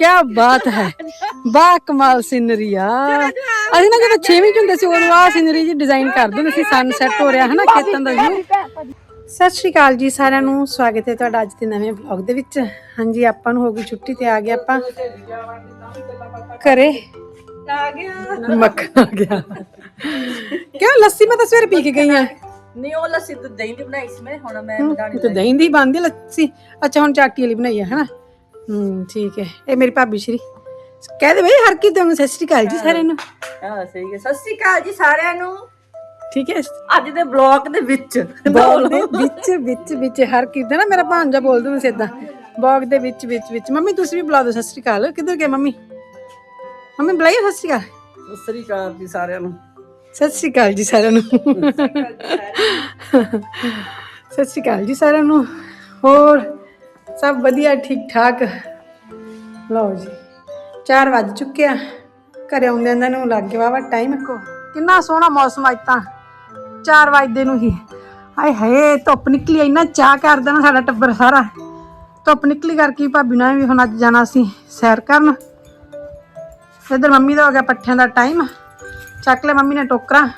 ਕੀ ਬਾਤ ਹੈ। ਬਾ ਕਮਾਲ ਸਿਨਰੀ ਆ। ਅਸੀਂ ਨਾ ਜਦੋਂ 6ਵੀਂ ਚ ਹੁੰਦੇ ਸੀ ਉਦੋਂ ਆ ਸਿਨਰੀ ਜੀ ਡਿਜ਼ਾਈਨ ਕਰ ਦਿੰਦੇ ਸੀ ਸਨਸੈਟ ਹੋ ਰਿਹਾ ਹਨਾ ਖੇਤਾਂ ਦਾ ਵੀ ਸਤਿ ਸ਼੍ਰੀ ਅਕਾਲ ਜੀ ਸਾਰਿਆਂ ਨੂੰ। ਸਵਾਗਤ ਹੈ ਤੁਹਾਡਾ ਅੱਜ ਦੇ ਨਵੇਂ ਵਲੌਗ ਦੇ ਵਿੱਚ। ਹਾਂਜੀ ਆਪਾਂ ਨੂੰ ਹੋ ਗਈ ਛੁੱਟੀ ਤੇ ਆ ਗਏ ਆਪਾਂ। ਘਰੇ। ਆ ਗਿਆ ਮੱਖਣ ਆ ਗਿਆ। ਕਿਉਂ ਲੱਸੀ ਮੈਂ ਤਾਂ ਸਵੇਰੇ ਪੀ ਕੇ ਗਈ ਆ। ਨਹੀਂ ਉਹ ਲੱਸੀ ਦੁੱਧ ਦਹੀਂ ਦੀ ਬਣਾਈ ਸੀ ਮੈਂ ਹੁਣ ਮੈਂ ਬਣਾਣੀ ਤੇ ਦਹੀਂ ਦੀ ਬਣਦੀ ਲੱਸੀ? ਅੱਛਾ ਹੁਣ ਚਾਟੀ ਵਾਲੀ ਬਣਾਈ ਆ ਹਨਾ? ਹੂੰ ਠੀਕ ਹੈ। ਇਹ ਮੇਰੀ ਭਾਬੀ ਸ਼੍ਰੀ। ਕਹਿ ਦੇ ਬਈ ਹਰ ਕੀ ਤੁਹਾਨੂੰ ਸਤਿ ਸ਼੍ਰੀ ਅਕਾਲ ਜੀ ਸਾਰਿਆਂ ਨੂੰ। ਹਾਂ ਸਹੀ ਹੈ। ਸਤਿ ਸ਼੍ਰੀ ਅਕਾਲ ਜੀ ਸਾਰਿਆਂ ਨੂੰ। ਠੀਕ ਹੈ। ਅੱਜ ਦੇ ਬਲੌਗ ਦੇ ਵਿੱਚ। ਬੋਲ ਦੇ ਵਿੱਚ ਵਿੱਚ ਵਿੱਚ ਹਰ ਕਿਤੇ ਨਾ ਮੇਰਾ ਭਾਂਜਾ ਬੋਲ ਦੂੰ ਸਿੱਧਾ। ਬੌਗ ਦੇ ਵਿੱਚ ਵਿੱਚ ਵਿੱਚ। ਮੰਮੀ ਤੁਸੀਂ ਵੀ ਬੁਲਾ ਦਿਓ ਸਤਿ ਸ਼੍ਰੀ ਅਕਾਲ। ਕਿੱਧਰ ਗਏ ਮੰਮੀ? ਮੰਮੀ ਬੁਲਾਈਏ ਸਤਿ ਸ਼੍ਰੀ ਅਕਾਲ। ਸਤਿ ਸ਼੍ਰੀ ਅਕਾਲ ਜੀ ਸਾਰਿਆਂ ਨੂੰ। ਸਤਿ ਸ਼੍ਰੀ ਅਕਾਲ ਜੀ ਸਾਰਿਆਂ ਨੂੰ। ਸਤਿ ਸ਼੍ਰੀ ਅਕਾਲ ਜੀ ਸਾਰਿਆਂ ਨੂੰ। ਹੋਰ? ਸਭ ਵਧੀਆ ਠੀਕ ਠਾਕ ਲਓ ਜੀ 4 ਵੱਜ ਚੁੱਕਿਆ ਘਰੇ ਆਉਂਦੇ ਇਹਨਾਂ ਨੂੰ ਲੱਗ ਗਿਆ ਵਾ ਟਾਈਮ ਕੋ ਕਿੰਨਾ ਸੋਹਣਾ ਮੌਸਮ ਅੱਜ ਤਾਂ। 4 ਵਜੇ ਨੂੰ ਹੀ। ਹਾਏ ਹਾਏ, ਧੁੱਪ ਨਿਕਲੀ ਇੰਨਾ ਚਾਹ ਕਰਦਾ ਨਾ ਸਾਡਾ ਟੱਬਰ ਸਾਰਾ। ਧੁੱਪ ਨਿਕਲੀ ਕਰਕੇ ਭਾਬੀ ਨਾਲ ਵੀ ਹੁਣ ਅੱਜ ਜਾਣਾ ਸੀ ਸੈਰ ਕਰਨ। ਇੱਧਰ ਮੰਮੀ ਦਾ ਹੋ ਗਿਆ ਪੱਠਿਆਂ ਦਾ ਟਾਈਮ ਚੱਕ ਲੈ ਮੰਮੀ ਨੇ ਟੋਕਰਾ।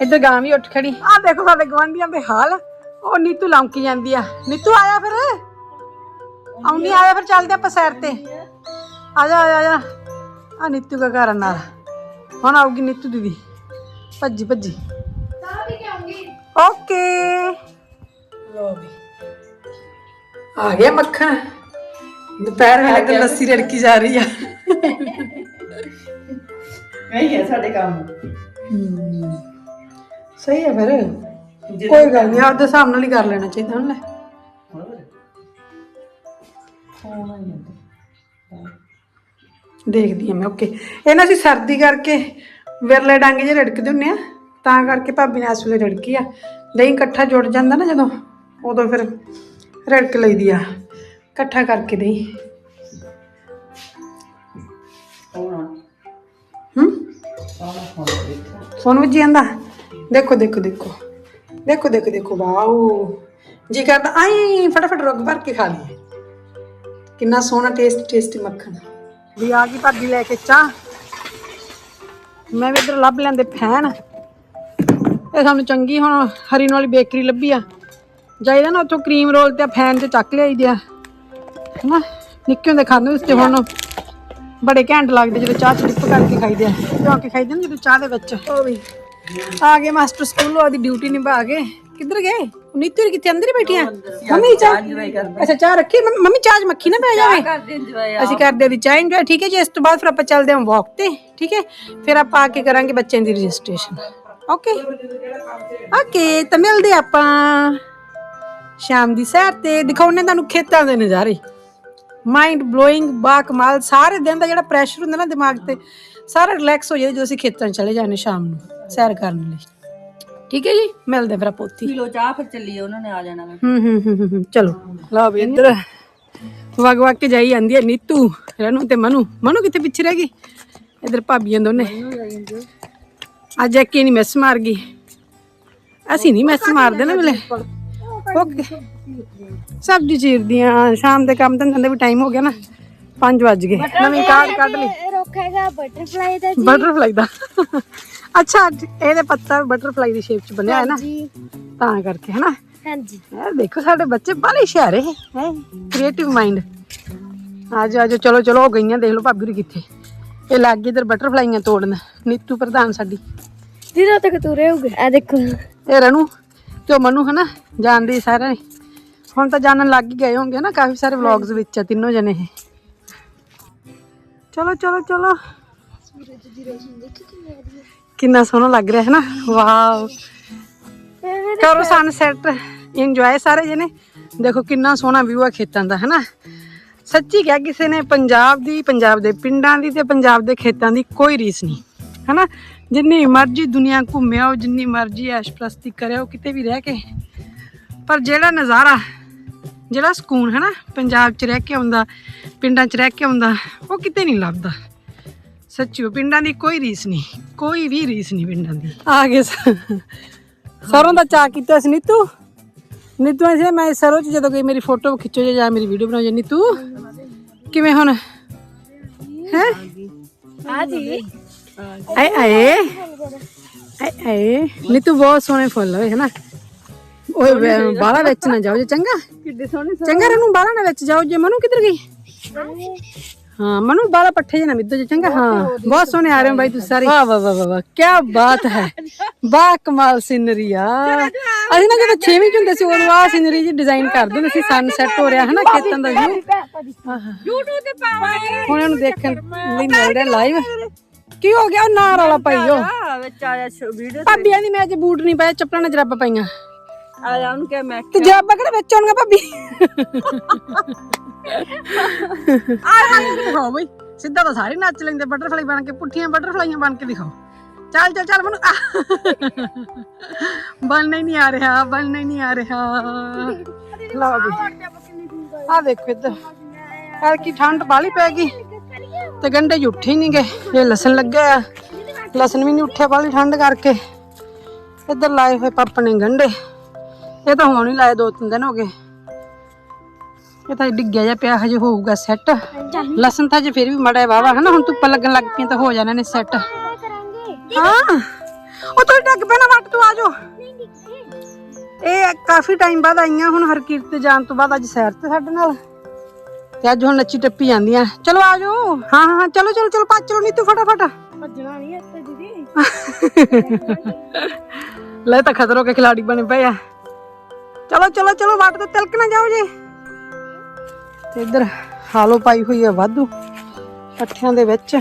ਇੱਧਰ ਗਾਂ ਵੀ ਉੱਠ ਖੜੀ। ਆਹ ਦੇਖੋ ਸਾਡੇ ਗਵਾਂਢੀਆਂ ਦੇ ਹਾਲ। ਉਹ ਨੀਤੂ ਲੌਂਕੀ ਜਾਂਦੀ ਆ। ਨੀਤੂ ਆਇਆ ਫਿਰ? ਆਉਣੀ ਆਇਆ ਫਿਰ ਚੱਲਦੇ ਆਪਾਂ ਸੈਰ ਤੇ ਆ ਜਾ ਆ ਜਾ, ਆ ਜਾ ਆ ਨੀਤੂ ਦਾ ਘਰ ਨਾਲ ਹੁਣ ਆਊਗੀ ਨੀਤੂ ਦੀਦੀ ਭੱਜੀ ਭੱਜੀ ਓਕੇ ਲੋ ਵੀ ਆ ਗਿਆ ਮੱਖਣ ਦੁਪਹਿਰ ਵੇਲੇ ਤੇ ਲੱਸੀ ਰੜਕੀ ਜਾ ਰਹੀ ਆ। ਨਹੀਂ ਹੈ ਸਾਡੇ ਕੰਮ ਹਮ, ਸਹੀ ਹੈ ਫਿਰ ਕੋਈ ਗੱਲ ਨਹੀਂ ਆਪਦੇ ਹਿਸਾਬ ਨਾਲ ਹੀ ਕਰ ਲੈਣਾ ਚਾਹੀਦਾ ਹੁਣ ਲੈ ਦੇਖਦੀ ਆ ਮੈਂ ਓਕੇ ਇਹ ਨਾ ਅਸੀਂ ਸਰਦੀ ਕਰਕੇ ਵਿਰਲੇ ਡੰਗ ਜੇ ਰੜਕਦੇ ਹੁੰਨੇ ਆ ਤਾਂ ਕਰਕੇ ਭਾਬੀ ਨੇ ਇਸ ਵੇਲੇ ਰੜਕੀ ਆ। ਦਹੀਂ ਇਕੱਠਾ ਜੁੜ ਜਾਂਦਾ ਨਾ ਜਦੋਂ ਉਦੋਂ ਫਿਰ ਰੜਕ ਲਈਦੀ ਆ ਇਕੱਠਾ ਕਰਕੇ ਦਹੀਂ। ਹੂੰ? ਫੋਨ ਵਿੱਚ ਜਾਂਦਾ? ਦੇਖੋ ਦੇਖੋ ਦੇਖੋ। ਦੇਖੋ ਦੇਖੋ ਦੇਖੋ ਵਾਓ। ਜੀ ਕਰਦਾ ਆਈ ਫਟਾਫਟ ਰੁੱਗ ਭਰ ਕੇ ਖਾ ਲਈਏ। ਕਿੰਨਾ ਸੋਹਣਾ ਟੇਸਟ ਟੇਸਟੀ ਮੱਖਣ। ਵੀ ਆ ਗਈ ਭਾਬੀ ਲੈ ਕੇ ਚਾਹ। ਮੈਂ ਵੀ ਇਧਰ ਲੱਭ ਲੈਂਦੇ ਫੈਨ। ਇਹ ਸਾਨੂੰ ਚੰਗੀ ਹੁਣ ਹਰੀ ਵਾਲੀ ਬੇਕਰੀ ਲੱਭੀ ਆ। ਜਾਈਦਾ ਨਾ ਉੱਥੋਂ ਕਰੀਮ ਰੋਲ ਤੇ ਫੈਨ ਤੇ ਚੱਕ ਲਿਆਈ ਦਿਆ ਹਨਾ? ਨਿੱਕੇ ਹੁੰਦੇ ਖਾਂਦੇ ਸੀ ਤੇ ਹੁਣ ਬੜੇ ਘੈਂਟ ਲੱਗਦੇ ਜਦੋਂ ਚਾਹ ਚ ਡਿਪ ਕਰਕੇ ਖਾਈਦੇ ਆ। ਕਿਉਂ ਕੇ ਖਾਈਦੇ ਨੇ ਜਦੋਂ ਚਾਹ ਦੇ ਵਿੱਚ। ਉਹ ਵੀ। ਆ ਗਏ ਮਾਸਟਰ ਸਕੂਲੋਂ ਆਦੀ ਡਿਊਟੀ ਨਿਭਾ ਕੇ। ਕਿੱਧਰ ਗਏ? ਨੀਤੂ ਹੋਰੀ ਕਿੱਥੇ? ਅੰਦਰ ਹੀ ਬੈਠੀਆਂ ਮੰਮੀ ਚਾਹ ਅੱਛਾ ਚਾਹ ਰੱਖੀ। ਮੰਮੀ ਮੰਮੀ ਚਾਹ 'ਚ ਮੱਖੀ ਨਾ ਪੈ ਜਾਵੇ? ਕਰਦੇ ਇੰਜੋਏ ਅਸੀਂ ਕਰਦੇ ਦੀ ਚਾਹ ਇੰਜੋਏ ਠੀਕ ਹੈ ਜੀ ਇਸ ਤੋਂ ਬਾਅਦ ਫਿਰ ਆਪਾਂ ਚੱਲਦੇ ਹਾਂ ਵਾਕ ਤੇ ਠੀਕ ਹੈ? ਫਿਰ ਆਪਾਂ ਆ ਕੇ ਕਰਾਂਗੇ ਬੱਚਿਆਂ ਦੀ ਰਜਿਸਟ੍ਰੇਸ਼ਨ ਓਕੇ ਓਕੇ ਤਾਂ ਮਿਲਦੇ ਆਪਾਂ ਸ਼ਾਮ ਦੀ ਸੈਰ ਤੇ। ਦਿਖਾਉਣੇ ਤੁਹਾਨੂੰ ਖੇਤਾਂ ਦੇ ਨਜ਼ਾਰੇ। ਮਾਈਂਡ ਬਲੋਇੰਗ ਬਾ ਕਮਾਲ ਸਾਰੇ ਦਿਨ ਦਾ ਜਿਹੜਾ ਪ੍ਰੈਸ਼ਰ ਹੁੰਦਾ ਨਾ ਦਿਮਾਗ ਤੇ ਸਾਰਾ ਰਿਲੈਕਸ ਹੋ ਜਾਂਦਾ ਜਦੋਂ ਅਸੀਂ ਖੇਤਾਂ 'ਚ ਚਲੇ ਜਾਂਦੇ ਸ਼ਾਮ ਨੂੰ ਸੈਰ ਕਰਨ ਲਈ। ਠੀਕ ਹੈ ਜੀ? ਮਿਲਦੇ ਫਿਰ ਆਪਾਂ ਉੱਥੇ ਹੀ। ਕਿਲੋ ਚਾਹ ਫਿਰ ਚੱਲੀਏ ਉਹਨਾਂ ਨੇ ਆ ਜਾਣਾ ਵਾ। ਹੂੰ ਹੂੰ ਹੂੰ, ਹੂੰ ਹੂੰ, ਚਲੋ। ਲਓ ਵੀ ਇੱਧਰ ਵਗ ਵਗ ਕੇ ਜਾਈ ਜਾਂਦੀ ਹੈ ਨੀਤੂ ਰਣੂ ਤੇ ਮਨੂ। ਮਨੂ ਕਿੱਥੇ ਪਿੱਛੇ ਰਹਿ ਗਈ? ਇੱਧਰ ਭਾਬੀਆਂ ਦੋਨੇ। ਅੱਜ ਇੱਕ ਨਹੀਂ ਮਿਸ ਮਾਰ ਗਈ। ਅਸੀਂ ਨਹੀਂ ਮਿਸ ਮਾਰਦੇ ਨਾ ਮਿਲੇ ਓਕੇ ਸਬਜ਼ੀ ਚੀਰਦੀਆਂ। ਸ਼ਾਮ ਦੇ ਕੰਮ ਧੰਦੇ ਦਾ ਵੀ ਟਾਈਮ ਹੋ ਗਿਆ ਨਾ। 5 ਵੱਜ ਗਏ। ਨਵੀਂ ਕਾਰਡ ਕੱਢ ਲਈ। ਰੋਕੇਗਾ ਬਟਰਫਲਾਈ ਦਾ ਬਟਰਫਲਾਈ ਦਾ। ਅੱਛਾ ਇਹਦੇ ਪੱਤਾ ਬਟਰਫਲਾਈ ਦੀ ਸ਼ੇਪ ਚ ਬਣਿਆ ਹੈ ਨਾ। ਜੀ ਤਾਂ ਕਰਕੇ ਹੈ ਨਾ? ਹਾਂਜੀ। ਯਾਰ ਦੇਖੋ ਸਾਡੇ ਬੱਚੇ ਬੜੇ ਹੁਸ਼ਿਆਰ ਹੈ ਹੈ? ਕ੍ਰੀਏਟਿਵ ਮਾਈਂਡ ਆਜੋ ਆਜੋ ਚਲੋ ਚਲੋ ਗਈਆਂ ਦੇਖ ਲਓ ਭਾਬੀ ਹੋਰੀ ਕਿੱਥੇ। ਇਹ ਲੱਗ ਗਈ ਇਧਰ ਬਟਰਫਲਾਈਆਂ ਤੋੜਨ। ਨੀਤੂ ਪ੍ਰਧਾਨ ਸਾਡੀ। ਦਿਨੋਂ ਤੱਕ ਤੁਰੇ ਹੋਗੇ ਆ ਦੇਖੋ। ਇਹ ਰਣੂ ਤੇ ਉਹ ਮਨੂ ਹਨਾ ਜਾਣਦੇ ਹੀ ਸਾਰੇ। ਨੇ। ਹੁਣ ਤਾਂ ਜਾਣਨ ਲੱਗ ਹੀ ਗਏ ਹੋਣਗੇ ਨਾ? ਕਾਫੀ ਸਾਰੇ ਵਲੌਗਸ ਵਿੱਚ ਆ ਤਿੰਨੋਂ ਜਣੇ ਇਹ। ਚਲੋ ਚਲੋ ਚਲੋ। ਕਿੰਨਾ ਕਿੰਨਾ ਸੋਹਣਾ ਲੱਗ ਰਿਹਾ ਹੈ ਨਾ। ਵਾਓ। ਕਰੋ ਸਨਸੈਟ ਇੰਜੋਏ ਸਾਰੇ ਜਣੇ। ਦੇਖੋ ਕਿੰਨਾ ਸੋਹਣਾ ਵਿਊ ਆ ਖੇਤਾਂ ਦਾ, ਹੈ ਨਾ। ਸੱਚੀ ਕਿਹਾ ਕਿਸੇ ਨੇ ਪੰਜਾਬ ਦੀ, ਪੰਜਾਬ ਦੇ ਪਿੰਡਾਂ ਦੀ ਤੇ ਪੰਜਾਬ ਦੇ ਖੇਤਾਂ ਦੀ ਕੋਈ ਰੀਸ ਨਹੀਂ ਹੈਨਾ ਜਿੰਨੀ ਮਰਜ਼ੀ ਦੁਨੀਆ ਘੁੰਮਿਓ ਜਿੰਨੀ ਮਰਜ਼ੀ ਐਸ਼ਪ੍ਰਸਤੀ ਕਰਿਓ ਕਿਤੇ ਵੀ ਰਹਿ ਕੇ। ਪਰ ਜਿਹੜਾ ਨਜ਼ਾਰਾ, ਜਿਹੜਾ ਸਕੂਨ ਹੈਨਾ ਪੰਜਾਬ 'ਚ ਰਹਿ ਕੇ ਆਉਂਦਾ, ਪਿੰਡਾਂ 'ਚ ਰਹਿ ਕੇ ਆਉਂਦਾ, ਉਹ ਕਿਤੇ ਨਹੀਂ ਲੱਭਦਾ। ਸੱਚੀ ਪਿੰਡਾਂ ਦੀ ਕੋਈ ਰੀਸ ਨਹੀਂ ਕੋਈ ਵੀ ਰੀਸ ਨਹੀਂ ਪਿੰਡਾਂ ਦੀ। ਆ ਗਏ ਸ- ਸਰੋਂ ਦਾ ਚਾਹ ਕੀਤਾ ਸੀ ਨੀਤੂ। ਨੀਤੂ ਐਸੇ ਮੈਂ ਸਰੋਂ ਚ ਜਦੋਂ ਗਈ ਮੇਰੀ ਫੋਟੋ ਖਿੱਚੋ ਜੇ ਜਾਂ ਮੇਰੀ ਵੀਡੀਓ ਬਣਾਓ ਜੇ ਨੀਤੂ ਕਿਵੇਂ ਹੁਣ? ਹੈ? ਆ ਜੀ ਆਏ ਆਏ। ਆਏ ਆਏ। ਨੀ ਤੂੰ ਬਹੁਤ ਸੋਹਣੇ ਫੁੱਲ ਹੋਏ ਹਨਾ? ਓਏ ਵੇ- ਬਾਹਲਾ ਵਿੱਚ ਨਾ ਜਾਓ ਜੇ ਚੰਗਾ। ਕਿੱਡੇ ਸੋਹਣੇ ਚੰਗਾ ਰਨੂੰ ਬਾਹਲਾ ਨਾ ਵਿੱਚ ਜਾਓ ਜੇ ਮਨੂ ਕਿੱਧਰ ਗਈ? ਹਾਂ ਮਨੂ ਬਾਹਲਾ ਪੱਠੇ ਜੇ ਨਾ ਮਿੱਦੋ ਜੇ ਚੰਗਾ? ਹਾਂ ਬਹੁਤ ਸੋਹਣੇ ਆ ਰਹੇ ਹੋ ਬਾਈ ਤੁਸੀਂ ਸਾਰੇ। ਵਾਹ ਵਾਹ ਵਾਹ ਵਾਹ ਕੀ ਬਾਤ ਹੈ। ਬਾ ਕਮਾਲ ਸੀਨਰੀ ਆ। ਅਸੀਂ ਨਾ ਜਦੋਂ 6ਵੀਂ ਚ ਹੁੰਦੇ ਸੀ ਉਦੋਂ ਆ ਸੀਨਰੀ ਜੀ ਡਿਜ਼ਾਈਨ ਕਰਦੇ ਹੁੰਦੇ ਸੀ ਸਨਸੈਟ ਹੋ ਰਿਹਾ ਹਨਾ ਖੇਤਾਂ ਦਾ ਵੀ YouTube ਤੇ ਪਾਵਾਂਗੇ ਹੁਣ ਇਹਨੂੰ ਦੇਖਣ ਲਈ ਮਿਲ ਰਿਹਾ ਲਾਈਵ ਕੀ ਹੋ ਗਿਆ ਨਾਰ ਵਾਲਾ ਭਾਈ ਉਹ ਆ ਵਿੱਚ ਆਇਆ ਵੀਡੀਓ ਭਾਬੀ ਆਂਦੀ ਮੈਂ ਅੱਜ ਬੂਟ ਨਹੀਂ ਪਾਇਆ ਚੱਪਲਾਂ ਨਾਲ ਜਰਾਬਾਂ ਪਾਈਆਂ। ਆਇਆ ਉਹਨੂੰ ਕਿਹਾ ਮੈਂ ਤੇ ਜਰਾਬਾਂ ਕਿਹੜੇ ਵਿੱਚ ਆਉਣਗੀਆਂ ਭਾਬੀ? ਦਿਖਾਓ ਬਈ। ਸਿੱਧਾ ਤਾਂ ਸਾਰੇ ਨੱਚ ਲੈਂਦੇ ਬਟਰਫਲਾਈ ਬਣ ਕੇ, ਪੁੱਠੀਆਂ ਬਟਰਫਲਾਈਆਂ ਬਣ ਕੇ ਦਿਖਾਓ। ਚੱਲ ਚੱਲ ਚੱਲ, ਮਨੂੰ ਬਣਨਾ ਹੀ ਨਹੀਂ ਆ ਰਿਹਾ, ਬਣਨਾ ਹੀ ਨਹੀਂ ਆ ਰਿਹਾ। ਲਓ ਵੀ ਆ ਦੇਖੋ ਇੱਧਰ। ਯਾਰ ਕੀ ਠੰਡ ਬਾਲੀ ਪੈ ਗਈ। ਤੇ ਗੰਡੇ ਉੱਠੇ ਹੀ ਨਹੀਂ ਗਏ ਇਹ ਲਸਣ ਲੱਗਿਆ ਲਸਣ ਵੀ ਨਹੀਂ ਉੱਠਿਆ ਬਾਲੀ ਠੰਡ ਕਰਕੇ। ਇੱਧਰ ਲਾਏ ਹੋਏ ਪਾਪਾ ਨੇ ਗੰਡੇ। ਇਹ ਤਾਂ ਹੁਣ ਹੀ ਲਾਏ, ਦੋ ਤਿੰਨ ਦਿਨ ਹੋ ਗਏ। ਇਹ ਤਾਂ ਡਿੱਗਿਆ ਜਿਹਾ ਪਿਆ ਹਜੇ ਹੋਊਗਾ ਸੈੱਟ ਲਸਣ ਤਾਂ ਜੇ ਫਿਰ ਵੀ ਮੜਾ ਵਾਵਾ ਹਨਾ? ਹੁਣ ਧੁੱਪ ਲੱਗਣ ਲੱਗ ਪਈ ਤਾਂ ਹੋ ਜਾਣਾ ਨੇ ਸੈੱਟ ਹਾਂ। ਉਹ ਤੋਂ ਡੱਗ ਪੈਣਾ ਵੱਟ ਤੂੰ ਆ ਇਹ ਕਾਫੀ ਟਾਈਮ ਬਾਅਦ ਆਈਆਂ ਹੁਣ ਹਰਕੀਰਤ ਤੇ ਜਾਣ ਤੋਂ ਬਾਅਦ ਅੱਜ ਸੈਰ ਤੇ ਸਾਡੇ ਨਾਲ। ਤੇ ਅੱਜ ਹੁਣ ਨੱਚੀ ਟੱਪੀ ਜਾਂਦੀਆਂ। ਚਲੋ ਆ ਜਾਓ। ਹਾਂ ਹਾਂ ਚਲੋ ਚਲੋ ਚਲੋ ਭੱਜ ਚਲੋ ਨੀਤੂ ਫਟਾਫਟ। ਭੱਜਣਾ ਨਹੀਂ ਇੱਥੇ ਦੀਦੀ। ਲੈ ਤਾਂ ਖਤਰੋ ਕੇ ਖਿਲਾੜੀ ਬਣੇ ਪਏ ਆ। ਚਲੋ ਚਲੋ ਚਲੋ ਵੱਟ ਤੇ ਤਿਲਕ ਨਾ ਜਾਓ ਜੀ। ਤੇ ਇੱਧਰ ਹਾਲੋ ਪਾਈ ਹੋਈ ਹੈ ਵਾਧੂ ਪੱਠਿਆਂ ਦੇ ਵਿੱਚ।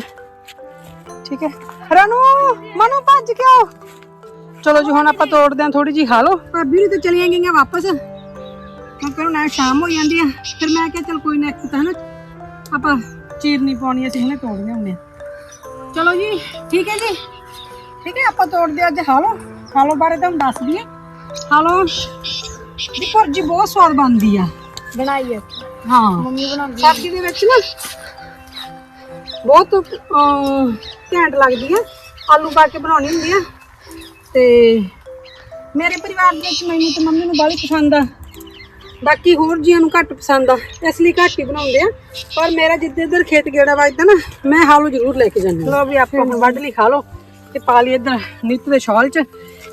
ਠੀਕ ਹੈ। ਰਨੂ, ਮਨੂ, ਭੱਜ ਕੇ ਆਓ। ਚਲੋ ਜੀ, ਹੁਣ ਆਪਾਂ ਤੋੜਦੇ ਆਂ ਥੋੜੀ ਜੀ ਹਾਲੋ। ਭਾਬੀ ਨੂੰ ਤਾਂ ਚਲੀਆਂ ਗਈਆਂ ਵਾਪਸ। ਹੁਣ ਕਰੋ ਨਾ ਸ਼ਾਮ ਹੋ ਜਾਂਦੀ ਆ। ਫਿਰ ਮੈਂ ਕਿਹਾ ਚਲ ਕੋਈ ਨਾ ਇੱਕ ਤਾਂ ਹਨਾ ਆਪਾਂ ਚੀਰਨੀ ਪਾਉਣੀ, ਅਸੀਂ ਹੁਣੇ ਤੋੜ ਲਿਆਉਂਦੇ ਆ। ਚਲੋ ਜੀ, ਠੀਕ ਹੈ ਜੀ। ਠੀਕ ਹੈ, ਆਪਾਂ ਤੋੜਦੇ ਅੱਜ ਹਾਲੋ। ਹਾਲੋ ਬਾਰੇ ਤੁਹਾਨੂੰ ਦੱਸਦੀ ਦਈਏ। ਹਾਲੋ ਦੀ ਭੁਰਜੀ ਬਹੁਤ ਸਵਾਦ ਬਣਦੀ ਆ। ਬਣਾਈਏ ਹਾਂ। ਮੰਮੀ ਬਣਾਉਂਦੀ ਸਬਜ਼ੀ ਦੇ ਵਿੱਚ ਨਾ ਬਹੁਤ ਘੈਂਟ ਲੱਗਦੀ ਆ ਆਲੂ ਪਾ ਕੇ ਬਣਾਉਣੀ ਹੁੰਦੀ ਆ ਤੇ ਮੇਰੇ ਪਰਿਵਾਰ ਦੇ ਵਿੱਚ ਮੈਨੂੰ ਤੇ ਮੰਮੀ ਨੂੰ ਬਾਹਲੀ ਪਸੰਦ ਆ। ਬਾਕੀ ਹੋਰ ਜੀਆਂ ਨੂੰ ਘੱਟ ਪਸੰਦ ਆ। ਇਸ ਲਈ ਘੱਟ ਹੀ ਬਣਾਉਂਦੇ ਆ। ਪਰ ਮੇਰਾ ਜਿੱਦੇ ਇੱਧਰ ਖੇਤ ਗੇੜਾ ਵੱਜਦਾ ਨਾ ਮੈਂ ਹਾਲੂ ਜ਼ਰੂਰ ਲੈ ਕੇ ਜਾਂਦੀ ਲੋ ਵੀ ਆਪਾਂ ਹੁਣ ਵੱਢ ਲਈ ਖਾ ਲਓ ਤੇ ਪਾ ਲਈ ਇੱਧਰ ਨੀਤੂ ਦੇ ਸ਼ਾਲ 'ਚ।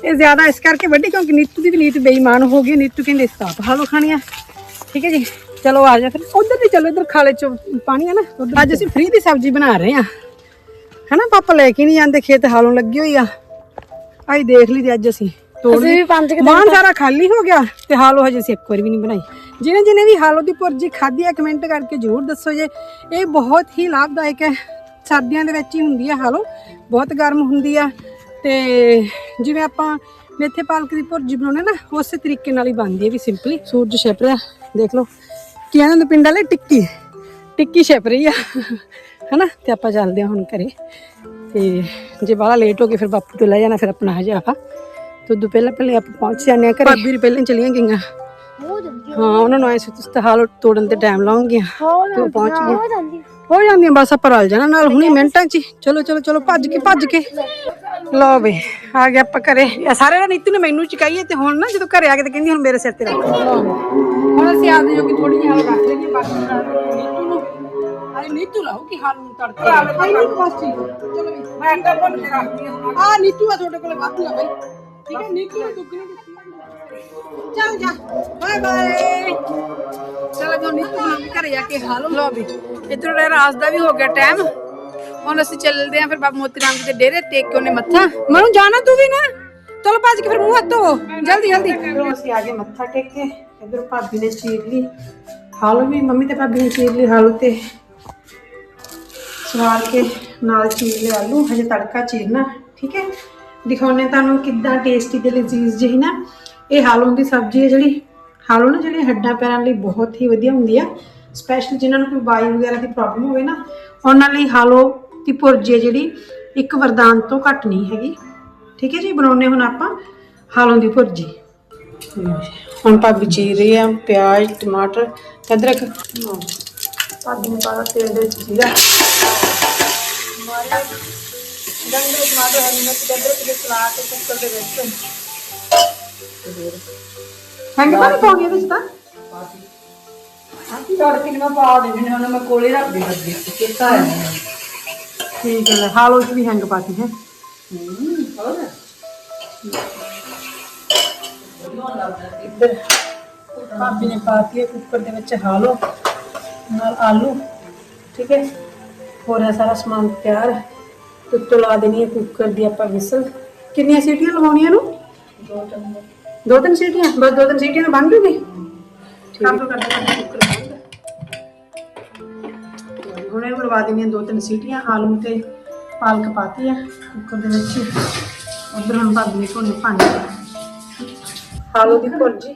ਇਹ ਜ਼ਿਆਦਾ ਇਸ ਕਰਕੇ ਵੱਡੀ ਕਿਉਂਕਿ ਨੀਤੂ ਦੀ ਵੀ ਨੀਤ ਬੇਈਮਾਨ ਹੋ ਗਈ। ਨੀਤੂ ਕਹਿੰਦੇ ਇਸ ਤਾਂ ਹਾਲੋ ਖਾਣੀ ਆ ਠੀਕ ਹੈ ਜੀ? ਚਲੋ ਆ ਜਾ ਫਿਰ। ਉਧਰ ਦੀ ਚਲੋ ਇੱਧਰ ਖਾਲੇ 'ਚ ਪਾਣੀ ਆ ਨਾ। ਉੱਧਰ। ਅੱਜ ਅਸੀਂ ਫ੍ਰੀ ਦੀ ਸਬਜ਼ੀ ਬਣਾ ਰਹੇ ਆ ਹਨਾ ਪਾਪਾ ਲੈ ਕੇ ਨਹੀਂ ਜਾਂਦੇ ਖੇਤ ਹਾਲੋਂ ਲੱਗੀ ਹੋਈ ਆ। ਆਈ ਦੇਖ ਲਈ ਤੇ ਅੱਜ ਅਸੀਂ ਤੋੜ ਵੀ ਪੰਜ ਕੁ ਮਾਨ ਸਾਰਾ ਖਾਲੀ ਹੋ ਗਿਆ ਤੇ ਹਾਲੋ ਹਜੇ ਅਸੀਂ ਇੱਕ ਵਾਰ ਵੀ ਨਹੀਂ ਬਣਾਈ। ਜਿਹਨੇ ਜਿਹਨੇ ਵੀ ਹਾਲੋ ਦੀ ਪੁਰਜੀ ਖਾਧੀ ਹੈ ਕਮੈਂਟ ਕਰਕੇ ਜ਼ਰੂਰ ਦੱਸੋ ਜੇ। ਇਹ ਬਹੁਤ ਹੀ ਲਾਭਦਾਇਕ ਹੈ। ਸਰਦੀਆਂ ਦੇ ਵਿੱਚ ਹੀ ਹੁੰਦੀ ਹੈ ਹਾਲੋ। ਬਹੁਤ ਗਰਮ ਹੁੰਦੀ ਆ ਤੇ ਜਿਵੇਂ ਆਪਾਂ ਮੇਥੇ ਪਾਲਕ ਦੀ ਭੁਰਜੀ ਬਣਾਉਣੇ ਨਾ ਉਸੇ ਤਰੀਕੇ ਨਾਲ ਹੀ ਬਣਦੀ ਹੈ ਵੀ ਸਿੰਪਲੀ ਸੂਰਜ ਛਿਪ ਰਿਹਾ ਦੇਖ ਲਓ। ਕੀ ਇਹਨਾਂ ਦੇ ਪਿੰਡ ਵਾਲੇ? ਟਿੱਕੀ। ਟਿੱਕੀ ਛਿਪ ਰਹੀ ਆ। ਹਨਾ? ਤੇ ਆਪਾਂ ਚੱਲਦੇ ਹਾਂ ਹੁਣ ਘਰੇ। ਤੇ ਜੇ ਬਾਹਲਾ ਲੇਟ ਹੋ ਗਏ ਫਿਰ ਬਾਪੂ ਤੋਂ ਲੈ ਜਾਣਾ ਫਿਰ ਆਪਣਾ ਹਜੇ ਆਪਾਂ ਤੇ ਉਦੋਂ ਪਹਿਲਾਂ ਪਹਿਲੇ ਆਪਾਂ ਪਹੁੰਚ ਜਾਂਦੇ ਆ ਘਰੇ। ਭਾਬੀ ਪਹਿਲਾਂ ਚਲੀਆਂ ਗਈਆਂ। ਹੋ ਉਹਨਾਂ ਨੂੰ ਐ ਸੀ ਤੁਸੀਂ ਤਾਂ ਹਾਲ ਤੋੜਨ ਤੇ ਟਾਈਮ ਲਾਉਂਗੀਆਂ। ਤੇ ਉਹ ਪਹੁੰਚ ਗਏ ਹੋ ਜਾਂਦੀ ਹੋ ਜਾਂਦੀਆਂ ਬਸ ਆਪਾਂ ਰਲ ਜਾਣਾ ਨਾਲ ਹੁਣੀ ਮਿੰਟਾਂ 'ਚ ਹੀ। ਚਲੋ ਚਲੋ ਚਲੋ ਭੱਜ ਕੇ ਭੱਜ ਕੇ। ਲਓ ਬਈ ਆ ਗਿਆ ਆਪਾਂ ਘਰੇ। ਇਹ ਸਾਰੇ ਦਾ ਨੀਤੂ ਨੇ ਮੈਨੂੰ ਚਕਾਈਏ ਤੇ ਹੁਣ ਨਾ ਜਦੋਂ ਘਰੇ ਆ ਕੇ ਤੇ ਕਹਿੰਦੀ ਹੁਣ ਮੇਰੇ ਸਿਰ ਤੇ ਰੱਖ। ਹੁਣ ਅਸੀਂ ਆਪਦੇ ਜੋ ਕਿ ਥੋੜੀ ਜਿਹੀ ਹਾਲ ਰੱਖ ਲਈਏ ਬਾਕੀ ਨੀਤੂ ਨੂੰ ਅਰੇ ਨੀਤੂ ਲਾਓ ਕਿ ਹਾਲ ਨੂੰ ਤੜਕੇ? ਆਵੇ ਭਾਈ ਨਹੀਂ ਬਸ ਠੀਕ। ਚਲੋ ਵੀ। ਮੈਂ ਅੱਡਾ ਭੁੱਲ ਕੇ ਰੱਖਦੀ ਹਾਂ ਆ ਨੀਤੂ ਆ ਤੁਹਾਡੇ ਕੋਲੇ ਵਾਧੂ ਆ ਬਈ। ਠੀਕ ਹੈ ਨੀਤੂ ਨੇ ਦੁੱਗਣੀ ਦਿੱਤੀ ਆ। ਚੱਲ ਜਾ। Bye bye. ਚਲੋ ਜੋ ਨੀਤੂ ਕੇ ਘਰੇ ਜਾ ਕੇ ਹਾਲ। ਲੋ ਵੀ ਇਧਰੋਂ ਰਾਤ ਦਾ ਵੀ ਹੋ ਗਿਆ ਟਾਈਮ। ਹੁਣ ਅਸੀਂ ਚੱਲਦੇ ਆਂ ਫਿਰ ਬਾਬਾ ਮੋਤੀ ਰਾਮ ਜੀ ਦੇ ਡੇਰੇ ਟੇਕ ਕੇ ਉਹਨੇ ਮੱਥਾ। ਮਨੂੰ ਜਾਣਾ ਤੂੰ ਵੀ ਨਾ। ਚਲੋ ਭੱਜ ਕੇ ਫਿਰ ਮੂੰਹ ਹੱਥ ਜਲਦੀ ਜਲਦੀ। ਫਿਰ ਅਸੀਂ ਆ ਗਏ ਮੱਥਾ ਟੇਕ ਕੇ। ਇਧਰ ਭਾਬੀ ਨੇ ਚੀਰ ਲਈ ਹਾਲੋ ਵੀ, ਮੰਮੀ ਤੇ ਭਾਬੀ ਨੇ ਚੀਰ ਲਈ ਹਾਲੋ ਤੇ। ਸਵਾਰ ਕੇ ਨਾਲ ਚੀਰ ਲਿਆ ਆਲੂ। ਹਜੇ ਤੜਕਾ ਚੀਰਨਾ, ਠੀਕ ਹੈ? ਦਿਖਾਉਣੇ ਤੁਹਾਨੂੰ ਕਿੱਦਾਂ ਟੇਸਟੀ ਤੇ ਲਜ਼ੀਜ਼ ਜਿਹੀ ਨਾ। ਇਹ ਹਾਲੋਂ ਦੀ ਸਬਜ਼ੀ ਹੈ ਜਿਹੜੀ। ਹਾਲੋਂ ਨਾ ਜਿਹੜੀ ਹੱਡਾਂ ਪੈਰਾਂ ਲਈ ਬਹੁਤ ਹੀ ਵਧੀਆ ਹੁੰਦੀ ਆ। ਸਪੈਸ਼ਲ ਜਿਨ੍ਹਾਂ ਨੂੰ ਕੋਈ ਬਾਈ ਵਗੈਰਾ ਦੀ ਪ੍ਰੋਬਲਮ ਹੋਵੇ ਨਾ, ਉਹਨਾਂ ਲਈ ਹਾਲੋ ਦੀ ਭੁਰਜੀ ਹੈ ਜਿਹੜੀ ਇੱਕ ਵਰਦਾਨ ਤੋਂ ਘੱਟ ਨਹੀਂ ਹੈਗੀ। ਠੀਕ ਹੈ ਜੀ ਬਣਾਉਣੇ ਹੁਣ ਆਪਾਂ ਹਾਲੋਂ ਦੀ ਭੁਰਜੀ ਹੁਣ ਭਾਬੀ ਚੀਰ ਰਹੀ ਆ ਪਿਆਜ਼ ਟਮਾਟਰ ਤੇ ਅਦਰਕ ਭਾਬੀ ਨੇ ਪਾਇਆ ਤੇਲ ਦੇ ਵਿੱਚ ਜੀਰਾ ਮਾਰੇ ਗੰਡੇ ਟਮਾਟਰ ਹਰੀ ਮਿਰਚ ਤੇ ਅਦਰਕ ਦੇ ਸਲਾ ਕੇ ਕੁੱਕਰ ਦੇ ਵਿੱਚ। ਹੰਗ ਤਾਂ ਨਹੀਂ ਪਾਉਣੀ ਇਹਦੇ ਵਿੱਚ ਤਾਂ? ਤੜਕੇ ਨੂੰ ਮੈਂ ਪਾ ਦੇਣੀ ਉਹਨਾਂ ਮੈਂ ਕੋਲੇ ਰੱਖ ਦੇ ਲੱਗੀ ਕਿਤਾ ਹੈ ਠੀਕ ਹੈ ਹਾਲੋ ਚ ਵੀ ਹੰਗ ਪਾਤੀ ਹੈ। ਇੱਧਰ ਭਾਬੀ ਨੇ ਪਾਤੀ ਹੈ ਕੁੱਕਰ ਦੇ ਵਿੱਚ ਹਾਲੋ ਨਾਲ ਆਲੂ ਠੀਕ ਹੈ। ਹੋਰ ਹੈ ਸਾਰਾ ਸਮਾਨ ਤਿਆਰ ਉੱਤੋਂ ਲਾ ਦੇਣੀ ਹੈ ਕੁੱਕਰ ਦੀ ਆਪਾਂ ਵਿਸਲ। ਕਿੰਨੀਆਂ ਸੀਟੀਆਂ ਲਵਾਉਣੀਆਂ ਨੂੰ ਦੋ ਤਿੰਨ। ਸੀਟੀਆਂ? ਬਸ ਦੋ ਤਿੰਨ ਸੀਟੀਆਂ ਨਾਲ ਬਣ ਜੂਗੀ ਠੀਕ। ਹੈ ਕਰਦੇ ਕਰਦੇ। ਕੁੱਕਰ ਹੁਣ ਇਹ ਲਵਾ ਦੇਣੀਆਂ ਦੋ ਤਿੰਨ ਸੀਟੀਆਂ ਆਲੂ ਤੇ ਪਾਲਕ ਪਾਤੀ ਆ ਕੁੱਕਰ ਦੇ ਵਿੱਚ। ਉਧਰ ਹੁਣ ਭਾਬੀ ਨੇ ਕੋਨੇ ਪਾਣੀ ਆਲੂ ਦੀ ਭੁਰਜੀ।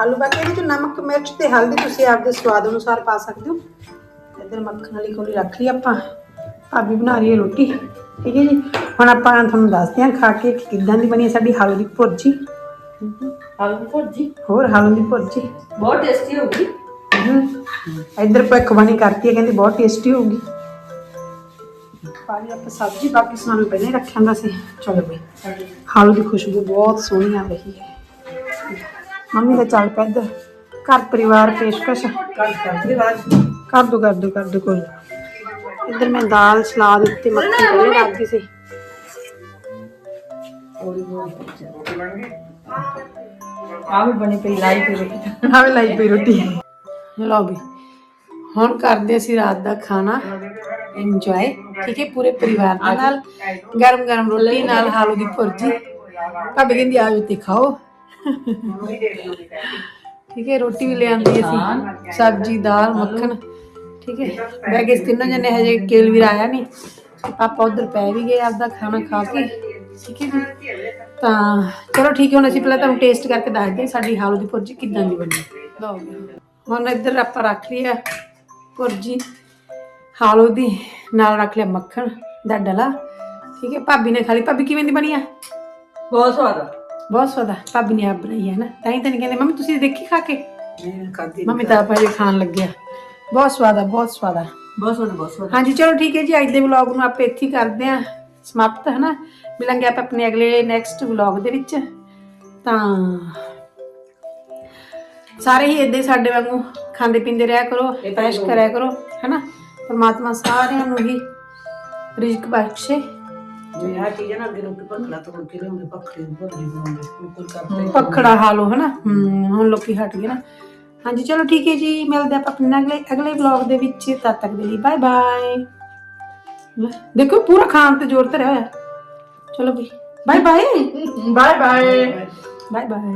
ਆਲੂ ਬਾਕੀ ਇਹਦੇ ਚ ਨਮਕ ਮਿਰਚ ਤੇ ਹਲਦੀ ਤੁਸੀਂ ਆਪਦੇ ਸਵਾਦ ਅਨੁਸਾਰ ਪਾ ਸਕਦੇ ਹੋ। ਇੱਧਰ ਮੱਖਣ ਵਾਲੀ ਕੋਲੀ ਰੱਖ ਲਈ ਆਪਾਂ। ਭਾਬੀ ਬਣਾ ਰਹੀ ਹੈ ਰੋਟੀ। ਠੀਕ ਹੈ ਜੀ? ਹੁਣ ਆਪਾਂ ਤੁਹਾਨੂੰ ਦੱਸਦੇ ਹਾਂ ਖਾ ਕੇ ਕਿ ਕਿੱਦਾਂ ਦੀ ਬਣੀ ਹੈ ਸਾਡੀ ਆਲੂ ਦੀ ਭੁਰਜੀ। ਆਲੂ ਦੀ ਭੁਰਜੀ? ਹੋਰ ਆਲੂ ਦੀ ਭੁਰਜੀ। ਬਹੁਤ ਟੇਸਟੀ ਹੋਊਗੀ। ਇੱਧਰ ਭਿੱਖਵਾਣੀ ਕਰਤੀ ਹੈ ਕਹਿੰਦੀ ਬਹੁਤ ਟੇਸਟੀ ਹੋਊਗੀ। ਪਾਣੀ ਆਪਾਂ ਸਬਜ਼ੀ ਬਾਕੀ ਸਮਾਨ ਪਹਿਲਾਂ ਹੀ ਰੱਖਿਆ ਹੁੰਦਾ ਸੀ। ਚਲੋ ਬਈ ਆਲੂ ਦੀ ਖੁਸ਼ਬੂ ਬਹੁਤ ਸੋਹਣੀ ਆ ਰਹੀ ਹੈ। ਮੰਮੀ ਦਾ ਚੱਲ ਪਿਆ ਘਰ ਪਰਿਵਾਰ ਪੇਸ਼ਕਸ਼। ਕਰ ਦੋ ਕਰ ਦੋ ਕਰ ਦੋ, ਕੋਈ ਇੱਧਰ ਮੈਂ ਦਾਲ ਸਲਾਦ ਉੱਤੇ ਮੱਖਣ ਪਹਿਲੇ ਰੱਖਦੀ ਸੀ। ਆ ਬਣੀ ਪਈ, ਲਾਈ ਪਈ ਰੋਟੀ। ਆਵੇ ਲਾਈ ਪਈ ਰੋਟੀ। ਲਓ ਵੀ ਹੁਣ ਕਰਦੇ ਅਸੀਂ ਰਾਤ ਦਾ ਖਾਣਾ। ਇੰਜੋਏ ਠੀਕ ਹੈ ਪੂਰੇ ਪਰਿਵਾਰ ਦੇ ਨਾਲ। ਗਰਮ ਗਰਮ ਰੋਟੀ ਨਾਲ ਆਲੂ ਦੀ ਭੁਰਜੀ। ਭਾਬੀ ਕਹਿੰਦੀ ਆਜੋ ਤੇ ਖਾਓ। ਠੀਕ ਹੈ ਰੋਟੀ ਵੀ ਲੈ ਆਂਦੀ ਅਸੀਂ। ਸਬਜ਼ੀ ਦਾਲ ਮੱਖਣ। ਠੀਕ ਹੈ ਬਹਿ ਗਏ ਸੀ ਤਿੰਨੋਂ ਜਣੇ ਹਜੇ ਕੇਲ ਵੀਰ ਆਇਆ ਨਹੀਂ ਪਾਪਾ ਉਧਰ ਪੈ ਵੀ ਗਏ ਆਪਦਾ ਖਾਣਾ ਖਾ ਕੇ। ਠੀਕ ਹੈ ਜੀ। ਤਾਂ ਚਲੋ ਠੀਕ ਹੈ ਹੁਣ ਅਸੀਂ ਪਹਿਲਾਂ ਤੁਹਾਨੂੰ ਟੇਸਟ ਕਰਕੇ ਦੱਸਦੇ ਹਾਂ ਸਾਡੀ ਆਲੂ ਦੀ ਭੁਰਜੀ ਕਿੱਦਾਂ ਦੀ ਬਣੀ। ਲਓ। ਹੁਣ ਇੱਧਰ ਆਪਾਂ ਰੱਖ ਲਈ ਹੈ ਭੁਰਜੀ ਆਲੂ ਦੀ ਨਾਲ ਰੱਖ ਲਿਆ ਮੱਖਣ ਦਾ ਡਲਾ। ਠੀਕ ਹੈ ਭਾਬੀ ਨੇ ਖਾ ਲਈ। ਭਾਬੀ ਕਿਵੇਂ ਦੀ ਬਣੀ ਆ? ਬਹੁਤ ਸਵਾਦ ਆ। ਬਹੁਤ ਸਵਾਦ ਆ। ਭਾਬੀ ਨੇ ਆਪ ਬਣਾਈ ਹੈ ਨਾ। ਤਾਂ ਹੀ ਤਾਂ ਨਹੀਂ ਕਹਿੰਦੇ ਮੰਮੀ ਤੁਸੀਂ ਦੇਖੀ ਖਾ ਕੇ? ਖਾਦੀ ਮੰਮੀ ਤਾਂ ਆਪਾਂ ਜੇ ਖਾਣ ਲੱਗਿਆ। ਬਹੁਤ ਸਵਾਦ ਆ ਬਹੁਤ ਸਵਾਦ ਆ। ਬਹੁਤ ਸਵਾਦ ਬਹੁਤ ਸਵਾਦ ਹਾਂਜੀ ਚਲੋ ਠੀਕ ਹੈ ਜੀ। ਅੱਜ ਦੇ ਵਲੌਗ ਨੂੰ ਆਪਾਂ ਇੱਥੇ ਹੀ ਕਰਦੇ ਹਾਂ। ਸਮਾਪਤ ਹੈ ਨਾ ਮਿਲਾਂਗੇ ਆਪਾਂ ਆਪਣੇ ਅਗਲੇ ਨੈਕਸਟ ਵਲੌਗ ਦੇ ਵਿੱਚ। ਤਾਂ ਸਾਰੇ ਹੀ ਇਦਾਂ ਸਾਡੇ ਵਾਂਗੂ ਖਾਂਦੇ ਪੀਂਦੇ ਰਿਹਾ ਕਰੋ ਐਸ਼ ਕਰਿਆ ਕਰੋ ਹੈ ਨਾ ਪਰਮਾਤਮਾ ਸਾਰਿਆਂ ਨੂੰ ਹੀ ਰਿਜ਼ਕ ਬਖਸ਼ੇ। ਜੇ ਆ ਚੀਜ਼ ਨਾ ਅੱਗੇ ਰੋਟੀ ਪੱਖੜਾ ਤੋੜ ਕੇ ਲਿਆਉਂਦੇ ਪੱਖੜੇ ਦੀ ਭੁਰਜੀ ਬਣਾਉਂਦੇ ਕੋਈ ਕਰਦੇ ਪਖੜਾ ਹਾਲੋ ਹੈ ਨਾ ਹਮ, ਹੁਣ ਲੋਕੀ ਹਟ ਗਏ ਨਾ। ਹਾਂਜੀ ਚਲੋ ਠੀਕ ਹੈ ਜੀ ਮਿਲਦੇ ਆਪਾਂ ਆਪਣੇ ਅਗਲੇ ਅਗਲੇ ਵਲੌਗ ਦੇ ਵਿੱਚ। ਤਦ ਤੱਕ ਦੇ ਲਈ ਬਾਏ ਬਾਏ ਦੇਖੋ ਪੂਰਾ ਖਾਣ ਤੇ ਜ਼ੋਰ ਧਰਿਆ ਹੋਇਆ। ਚਲੋ ਵੀ bye bye bye bye bye bye